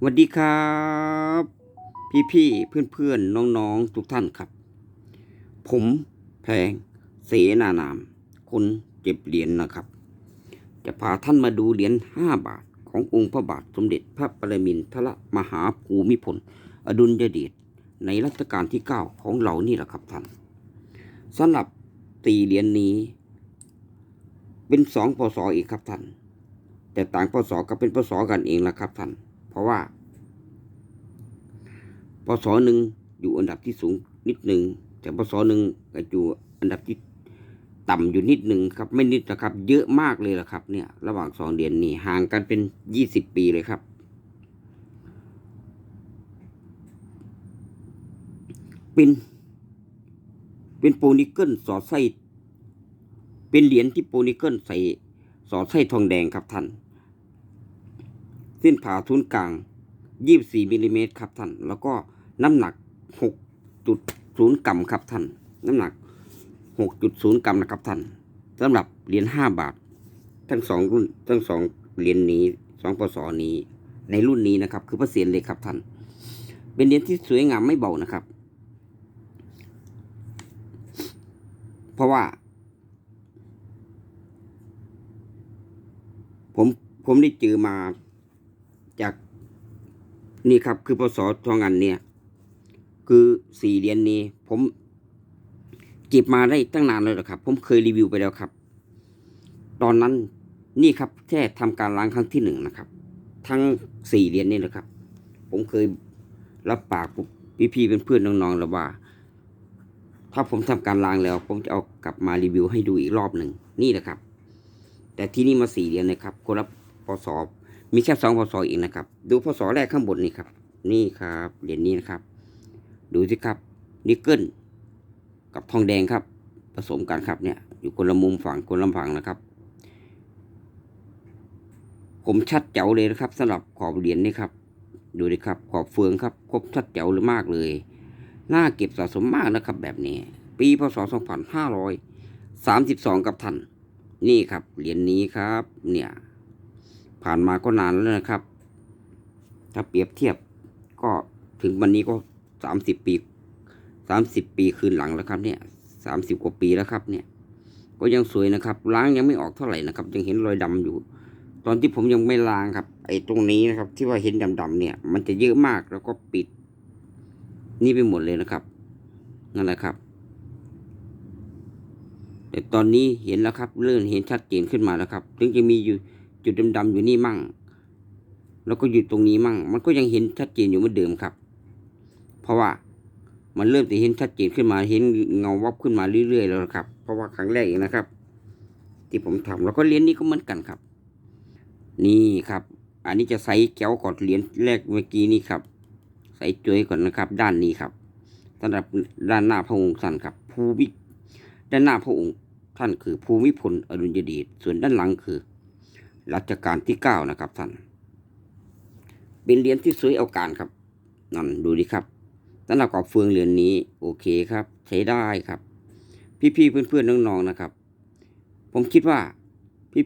สวัสดีครับ พี่พี่เพื่อนเพื่อนๆน้องๆทุกท่านครับ ผมแพงเสนานาม คนเก็บเหรียญนะครับ จะพาท่านมาดูเหรียญห้าบาทขององค์พระบาทสมเด็จพระปรมินทรมหาภูมิพล อดุลยเดชในรัชกาลที่เก้าของเรานี่แหละครับท่านสำหรับตีเหรียญนี้ เป็นสองพศอีกครับท่าน แต่ต่างพศก็เป็นพศกันเองละครับท่าน ราะว่าพศหนึ่งอยู่อันดับที่สูงนิดหนึ่งแต่พศหนึ่งก็อยู่อันดับที่ต่ำอยู่นิดหนึ่งครับ ไม่นิดนะครับ เยอะมากเลยละครับ เนี่ย ระหว่างสองเดือนนี้ห่างกันเป็นยี่สิบปีเลยครับ เป็นเป็นโปรนิเกิลสอดไส้เป็นเหรียญที่โปรนิเกิลใส่สอดไส้ทองแดงครับท่าน เส้นผ่าทุนกลาง 24มิลลิเมตรครับท่าน แล้วก็น้ำหนัก 6.0 กรัมครับท่าน น้ำหนัก 6.0 กรัมนะครับท่านสำหรับเหรียญ5บาท ทั้งสองรุ่นทั้งสองเหรียญนี้สองปศนี้ ในรุ่นนี้นะครับ คือพระเศียรเลยครับท่าน เป็นเหรียญที่สวยงามไม่เบานะครับ เพราะว่า ผมผมได้เจอมา จากนี่ครับคือพศทองอันเนี่ย คือสี่เหรียญนี้ ผมเก็บมาได้ตั้งนานเลยหรอครับ ผมเคยรีวิวไปแล้วครับ ตอนนั้นนี่ครับแค่ทำการล้างครั้งที่หนึ่งนะครับ ทั้งสี่เหรียญนี่นะครับ ผมเคยรับปากพี่ๆเป็นเพื่อนน้องๆแล้วว่า ถ้าผมทำการล้างแล้ว ผมจะเอากลับมารีวิวให้ดูอีกรอบหนึ่งนี่แหละครับ แต่ที่นี่มาสี่เหรียญนะครับคนละพศ มีแค่สองพศอีกนะครับ ดูพศแรกข้างบนนี่ครับ นี่ครับเหรียญนี้นะครับ ดูสิครับนิกเกิลกับทองแดงครับ ผสมกันครับเนี่ย อยู่คนละมุมฝั่งคนละฝั่งนะครับผมชัดเจ๋วเลยนะครับสำหรับขอบเหรียญนี่ครับ ดูดิครับ ขอบเฟืองครับครบชัดเจ๋วเลยมากเลยน่าเก็บสะสมมากนะครับ แบบนี้ ปีพศ2532 กับท่านนี่ครับเหรียญนี้ครับ เนี่ย ผ่านมาก็นานแล้วนะครับ ถ้าเปรียบเทียบก็ถึงวันนี้ก็สามสิบปีสามสิบปีคืนหลังแล้วครับเนี่ยสามสิบกว่าปีแล้วครับเนี่ย ก็ยังสวยนะครับ ล้างยังไม่ออกเท่าไหร่นะครับ ยังเห็นรอยดำอยู่ ตอนที่ผมยังไม่ล้างครับ ไอ้ตรงนี้นะครับ ที่ว่าเห็นดำๆเนี่ย มันจะเยอะมากแล้วก็ปิด นี่ไปหมดเลยนะครับ นั่นแหละครับ แต่ตอนนี้เห็นแล้วครับ เริ่มเห็นชัดเจนขึ้นมาแล้วครับ ถึงจะมีอยู่ จุดดำๆอยู่นี่มั่ง แล้วก็อยู่ตรงนี้มั่ง มันก็ยังเห็นชัดเจนอยู่เหมือนเดิมครับ เพราะว่ามันเริ่มจะเห็นชัดเจนขึ้นมาเห็นเงาวับขึ้นมาเรื่อยๆแล้วครับ เพราะว่าครั้งแรกเองนะครับ ที่ผมทำแล้วก็เหรียญนี้ก็เหมือนกันครับ นี่ครับ อันนี้จะใส่แก้วก่อนเหรียญแรกเมื่อกี้นี้ครับ ใส่จุ้ยก่อนนะครับ ด้านนี้ครับสำหรับด้านหน้าพระองค์ท่านครับภูมิด้านหน้าพระองค์ท่านคือภูมิพลอดุลยเดชส่วนด้านหลังคือ รัชกาลที่เก้านะครับท่าน เป็นเหรียญที่สวยเอาการครับนั่นดูดิครับสำหรับกอบเฟืองเหรียญนี้ โอเคครับ ใช้ได้ครับ พี่ๆเพื่อนๆน้องๆนะครับ ผมคิดว่า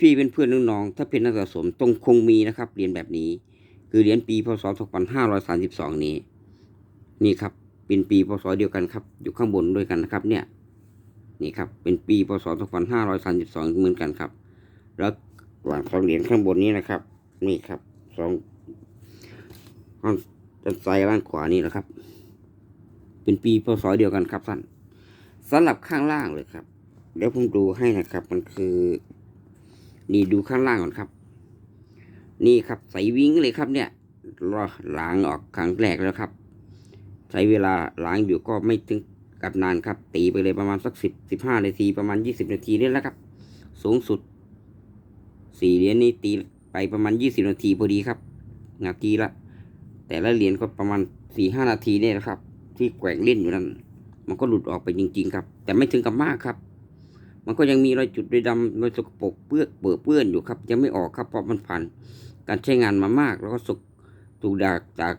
พี่ๆเพื่อนๆน้องๆถ้าเป็นนักสะสมตรงคงมีนะครับเหรียญแบบนี้ คือเหรียญปีพศ2532 นี้ นี่ครับเป็นปีพศเดียวกันครับ อยู่ข้างบนด้วยกันนะครับ เนี่ย นี่ครับ เป็นปีพศ2532 เหมือนกันครับ แล้ว หลังสองเหรียญข้างบนนี้นะครับ นี่ครับสองข้างด้านซ้ายด้านขวานี่นะครับ เป็นปีพศเดียวกันครับท่านสำหรับข้างล่างเลยครับเดี๋ยวผมดูให้นะครับ มันคือ นี่ดูข้างล่างก่อนครับ นี่ครับใส่วิ้งเลยครับ เนี่ยรอล้างออกครั้งแรกแล้วครับ ใช้เวลาล้างอยู่ก็ไม่ถึงกับนานครับ ตีไปเลยประมาณสักสิบสิบห้านาทีประมาณยี่สิบนาทีนี่แหละครับ สูงสุด สี่เหรียญนี้ตีไปประมาณยี่สิบนาทีพอดีครับ นาทีละ แต่ละเหรียญก็ประมาณสี่ห้านาทีเนี่ยนะครับ ที่แกว่งเล่นอยู่นั้น มันก็หลุดออกไปจริง ๆ ครับ แต่ไม่ถึงกับมากครับ มันก็ยังมีรอยจุดรอยดำรอยสกปรกเปื้อนเปื้อนเปื้อนอยู่ครับ ยังไม่ออกครับเพราะมันผ่านการใช้งานมามาก แล้วก็สกถูกดากจาก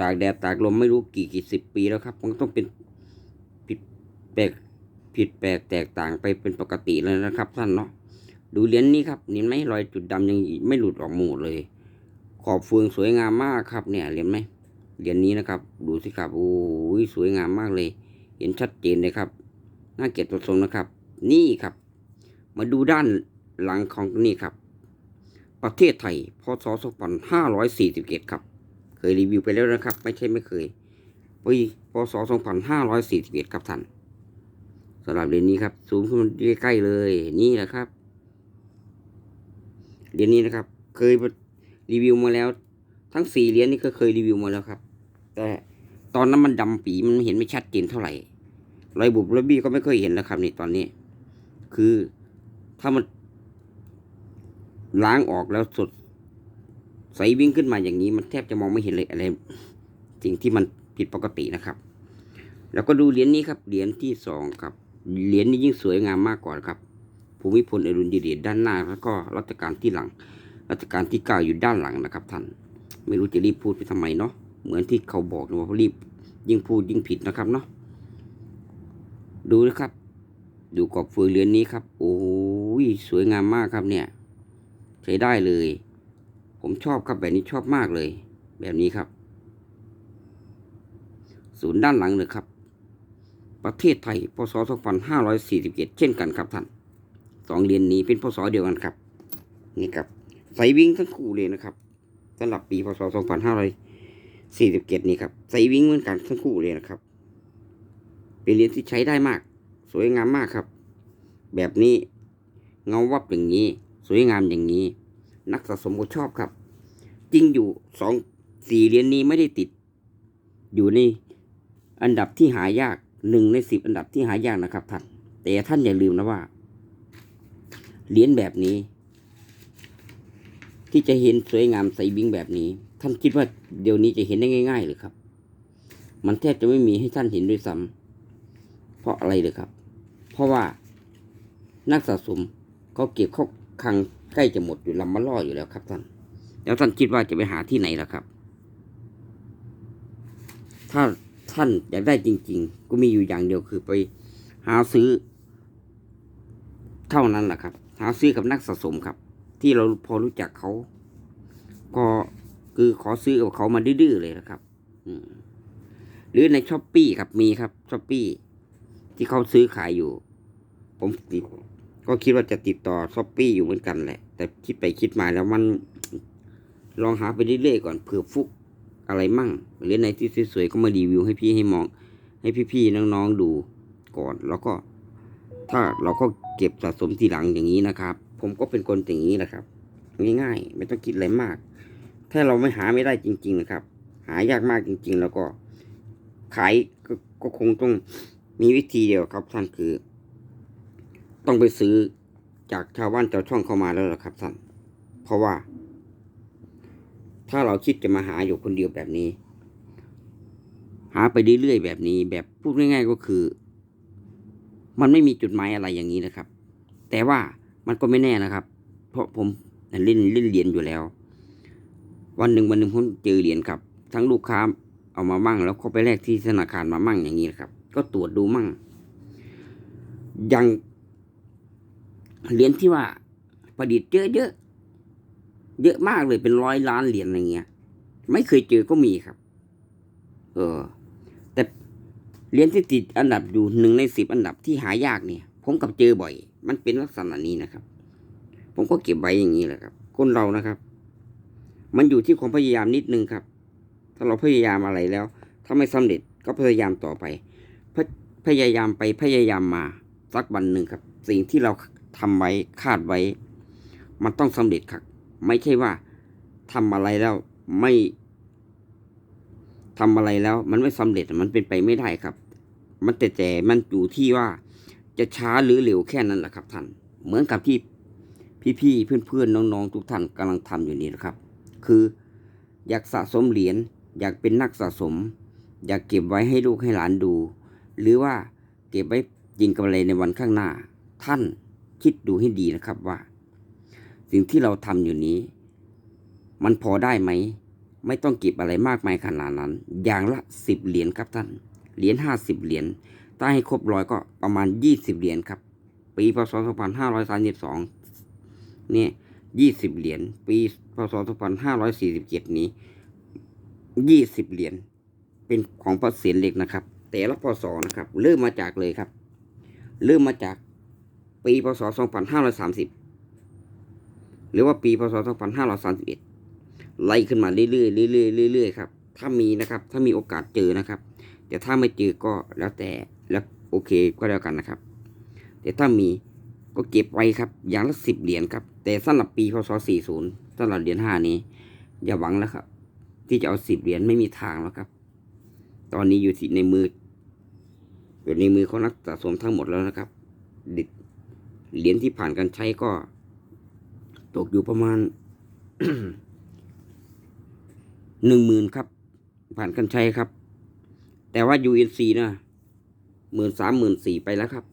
จากแดดตากลมไม่รู้กี่กี่สิบปีแล้วครับมันต้องเป็นผิดแปลกผิดแปลกแตกต่างไปเป็นปกติเลยนะครับท่านเนาะ ดูเหรียญนี้ครับเห็นไหมรอยจุดดำยังไม่หลุดออกหมดเลย ขอบเฟืองสวยงามมากครับเนี่ยเห็นไหมเหรียญนี้นะครับ ดูสิครับโอ้ยสวยงามมากเลย เห็นชัดเจนเลยครับน่าเก็บตัวทรงนะครับ นี่ครับ มาดูด้านหลังของนี่ครับ ประเทศไทยพศ2547ครับ เคยรีวิวไปแล้วนะครับ ไม่ใช่ไม่เคยปีพศ2541ครับท่านสำหรับเหรียญนี้ครับ ซูมขึ้นมาใกล้ๆเลย นี่แหละครับ เหรียญนี้นะครับ เคยรีวิวมาแล้ว ทั้งสี่เหรียญนี้ก็เคยรีวิวมาแล้วครับ แต่ตอนนั้นมันดำปีมันเห็นไม่ชัดเจนเท่าไหร่รอยบุบรอยบี้ก็ไม่เคยเห็นแล้วครับนี่ตอนนี้ คือถ้ามันล้างออกแล้วสดใสวิ่งขึ้นมาอย่างนี้มันแทบจะมองไม่เห็นเลยอะไรสิ่งที่มันผิดปกตินะครับ แล้วก็ดูเหรียญนี้ครับเหรียญที่สองครับเหรียญนี้ยิ่งสวยงามมากกว่าครับ ภูมิพลอดุลยเดชด้านหน้า แล้วก็รัชกาลที่หลัง รัชกาลที่เก้าอยู่ด้านหลังนะครับท่าน ไม่รู้จะรีบพูดไปทำไมเนาะ เหมือนที่เขาบอกนะว่ารีบยิ่งพูดยิ่งผิดนะครับเนาะ ดูนะครับ ดูกรอบเฟืองเรียญนี้ครับ โอ้ยสวยงามมากครับเนี่ย ใช้ได้เลย ผมชอบครับแบบนี้ชอบมากเลย แบบนี้ครับ ศูนย์ด้านหลังเลยครับประเทศไทย พศ 2547 เช่นกันครับท่าน สองเหรียญนี้เป็นพศเดียวกันครับ นี่ครับใส่วิ่งทั้งคู่เลยนะครับสำหรับปีพศ2547นี่ครับใส่วิ่งเหมือนกันทั้งคู่เลยนะครับ เป็นเหรียญที่ใช้ได้มาก สวยงามมากครับ แบบนี้เงาวับอย่างนี้ สวยงามอย่างนี้ นักสะสมก็ชอบครับ จริงอยู่สองสี่เหรียญนี้ไม่ได้ติด อยู่ในอันดับที่หายากหนึ่งในสิบอันดับที่หายากนะครับท่านแต่ท่านอย่าลืมนะว่า เหรียญแบบนี้ ที่จะเห็นสวยงามใสบิ้งแบบนี้ ท่านคิดว่าเดี๋ยวนี้จะเห็นได้ง่าย ๆ หรือครับ มันแทบจะไม่มีให้ท่านเห็นด้วยซ้ำเพราะอะไรเลยครับ เพราะว่านักสะสมเขาเก็บเขาคังใกล้จะหมดอยู่ลำมะล่ออยู่แล้วครับท่าน แล้วท่านคิดว่าจะไปหาที่ไหนล่ะครับ ถ้าท่านอยากได้จริง ๆ ก็มีอยู่อย่างเดียวคือไปหาซื้อเท่านั้นแหละครับ หาซื้อกับนักสะสมครับ ที่เราพอรู้จักเขา ก็คือขอซื้อกับเขามาดื้อๆเลยนะครับ อืมหรือในช้อปปี้ครับมีครับช้อปปี้ที่เขาซื้อขายอยู่ ผมติดก็คิดว่าจะติดต่อช้อปปี้อยู่เหมือนกันแหละ แต่คิดไปคิดมาแล้วมันลองหาไปเรื่อยๆก่อนเผื่อฟุกอะไรมั่ง หรือในที่สวยๆก็มารีวิวให้พี่ให้มอง ให้พี่ๆน้องๆดูก่อนแล้วก็ ถ้าเราก็เก็บสะสมทีหลังอย่างนี้นะครับ ผมก็เป็นคนอย่างนี้นะครับ ง่ายๆ ไม่ต้องคิดอะไรมาก ถ้าเราไม่หาไม่ได้จริง ๆ นะครับ หายากมากจริง ๆ แล้วก็ขายกก็คงต้องมีวิธีเดียวครับท่านคือ ต้องไปซื้อจากชาวบ้านชาวช่องเข้ามาแล้วล่ะครับท่านเพราะว่า ถ้าเราคิดจะมาหาอยู่คนเดียวแบบนี้ หาไปเรื่อยๆแบบนี้ แบบพูดง่ายๆก็คือ มันไม่มีจุดหมายอะไรอย่างนี้นะครับ แต่ว่ามันก็ไม่แน่นะครับ เพราะผมเล่นเล่นเหรียญอยู่แล้ว วันหนึ่งวันหนึ่งผมเจอเหรียญครับ ทั้งลูกค้าเอามามั่ง แล้วก็ไปแลกที่ธนาคารมามั่งอย่างนี้นะครับ ก็ตรวจดูมั่ง อย่างเหรียญที่ว่าประดิษฐ์เยอะเยอะเยอะมากเลยเป็นร้อยล้านเหรียญอะไรเงี้ย ไม่เคยเจอก็มีครับ เออ เหรียญที่ติดอันดับอยู่หนึ่งในสิบอันดับที่หายากเนี่ย ผมกับเจอบ่อย มันเป็นลักษณะนี้นะครับ ผมก็เก็บไว้อย่างนี้แหละครับ คนเรานะครับ มันอยู่ที่ความพยายามนิดนึงครับ ถ้าเราพยายามอะไรแล้ว ถ้าไม่สำเร็จก็พยายามต่อไปพพยายามไปพยายามมาสักวันหนึ่งครับ สิ่งที่เราทำไว้คาดไว้ มันต้องสำเร็จครับ ไม่ใช่ว่าทำอะไรแล้วไม่ทำอะไรแล้ว มันไม่สำเร็จมันเป็นไปไม่ได้ครับ มันแต่แต่มันอยู่ที่ว่าจะช้าหรือเร็วแค่นั้นแหละครับท่าน เหมือนกับที่พี่ๆเพื่อนๆน้องๆทุกท่านกำลังทำอยู่นี่นะครับ คืออยากสะสมเหรียญอยากเป็นนักสะสม อยากเก็บไว้ให้ลูกให้หลานดู หรือว่าเก็บไว้ยิงกำไรในวันข้างหน้า ท่านคิดดูให้ดีนะครับว่า สิ่งที่เราทำอยู่นี้ มันพอได้ไหม ไม่ต้องเก็บอะไรมากมายขนาดนั้น อย่างละสิบเหรียญครับท่าน เหรียญห้าสิบเหรียญถ้าให้ครบร้อยก็ประมาณยี่สิบเหรียญครับ ปีพศสองพันห้าร้อยสามสิบสองเนี่ยยี่สิบเหรียญปีพศสองพันห้าร้อยสี่สิบเจ็ดนี้ยี่สิบเหรียญเป็นของพระเศียรเหล็กนะครับ แต่ละพศนะครับ เริ่มมาจากเลยครับ เริ่มมาจากปีพศสองพันห้าร้อยสามสิบหรือว่าปีพศสองพันห้าร้อยสามสิบเอ็ดไล่ขึ้นมาเรื่อยๆเรื่อยๆเรื่อยๆครับ ถ้ามีนะครับ ถ้ามีโอกาสเจอนะครับ แต่ถ้าไม่เจอก็แล้วแต่แล้วโอเคก็แล้วกันนะครับ แต่ถ้ามีก็เก็บไว้ครับ อย่างละสิบเหรียญครับ แต่สำหรับปีพศสี่ศูนย์สำหรับเหรียญห้านี้ อย่าหวังแล้วครับ ที่จะเอาสิบเหรียญไม่มีทางแล้วครับ ตอนนี้อยู่ที่ในมืออยู่ในมือของนักสะสมทั้งหมดแล้วนะครับเหรียญที่ผ่านการใช้ก็ ตกอยู่ประมาณหนึ่งหมื่นครับ ผ่านการใช้ครับ แต่ว่า UNC นะหมื่นสามหมื่นสี่ไปแล้วครับ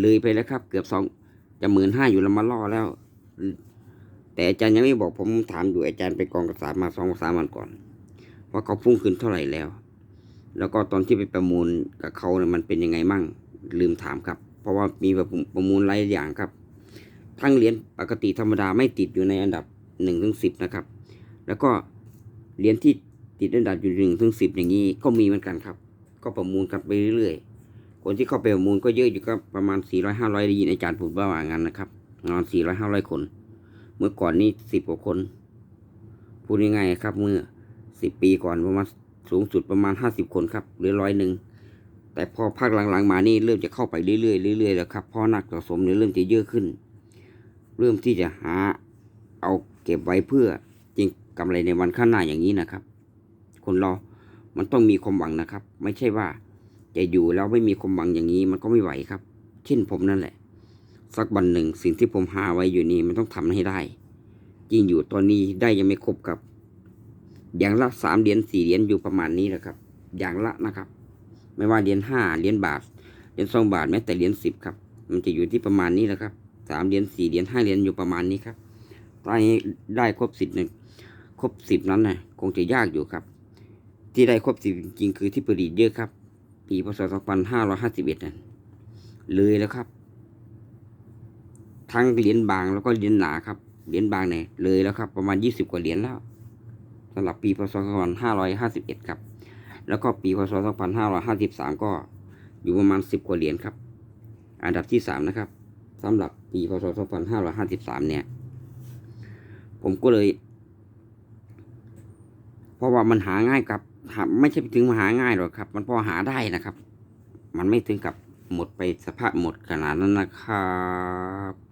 เลยไปแล้วครับ เกือบสองจะหมื่นห้าอยู่ล้วมาล่อแล้ว แต่อาจารย์ยังไม่บอกผมถามอยู่อาจารย์ไปกองกระสามาสองสามวันก่อน ว่าเขาพุ่งขึ้นเท่าไหร่แล้ว แล้วก็ตอนที่ไปประมูลกับเขาเนี่ยมันเป็นยังไงมั่ง ลืมถามครับ เพราะว่ามีแบบประมูลหลายอย่างครับ ทั้งเหรียญปกติธรรมดาไม่ติดอยู่ในอันดับหนึ่งถึงสิบนะครับ แล้วก็เหรียญที่ ติดอันดับอยู่หนึ่งถึงสิบอย่างนี้ก็มีเหมือนกันครับ ก็ประมูลกันไปเรื่อยๆ คนที่เข้าไปประมูลก็เยอะอยู่ก็ประมาณสี่ร้อยห้าร้อยได้ยินอาจารย์พูดว่าอย่างนั้นนะครับประมาณสี่ร้อยห้าร้อยคน เมื่อก่อนนี้สิบกว่าคน พูดง่ายๆครับ เมื่อสิบปีก่อนประมาณสูงสุดประมาณห้าสิบคนครับหรือร้อยหนึ่งแต่พอภาคหลังๆมานี่เริ่มจะเข้าไปเรื่อยๆเรื่อยๆแล้วครับเพราะนักสะสมเนี่ยเริ่มจะเยอะขึ้น เริ่มที่จะหาเอาเก็บไว้เพื่อจริงกำไรในวันข้างหน้าอย่างนี้นะครับ คนเรา มันต้องมีความหวังนะครับ ไม่ใช่ว่าจะอยู่แล้วไม่มีความหวังอย่างนี้มันก็ไม่ไหวครับ เช่นผมนั่นแหละ สักวันหนึ่งสิ่งที่ผมหาไว้อยู่นี่มันต้องทำให้ได้จริงอยู่ตอนนี้ได้ยังไม่ครบครับ อย่างละสามเหรียญสี่เหรียญอยู่ประมาณนี้แหละครับ อย่างละนะครับ ไม่ว่าเหรียญห้าเหรียญบาทเหรียญสองบาทแม้แต่เหรียญสิบครับ มันจะอยู่ที่ประมาณนี้แหละครับสามเหรียญสี่เหรียญห้าเหรียญอยู่ประมาณนี้ครับได้ได้ครบสิบหนึ่งครบสิบนั้นนะคงจะยากอยู่ครับ ที่ได้ครบสิบจริงคือที่ผลิตเยอะครับ ปีพศสองพันห้าร้อยห้าสิบเอ็ดนั่นเลยแล้วครับ ทั้งเหรียญบางแล้วก็เหรียญหนาครับ เหรียญบางเนี่ยเลยแล้วครับ ประมาณยี่สิบกว่าเหรียญแล้วสำหรับปีพศสองพันห้าร้อยห้าสิบเอ็ดครับ แล้วก็ปีพศสองพันห้าร้อยห้าสิบสามก็อยู่ประมาณสิบกว่าเหรียญครับ อันดับที่สามนะครับสำหรับปีพศสองพันห้าร้อยห้าสิบสามเนี่ย ผมก็เลย เพราะว่ามันหาง่ายกับ ไม่ใช่ถึงมาหาง่ายหรอกครับ มันพอหาได้นะครับ มันไม่ถึงกับหมดไปสภาพหมดขนาดนั้นนะครับ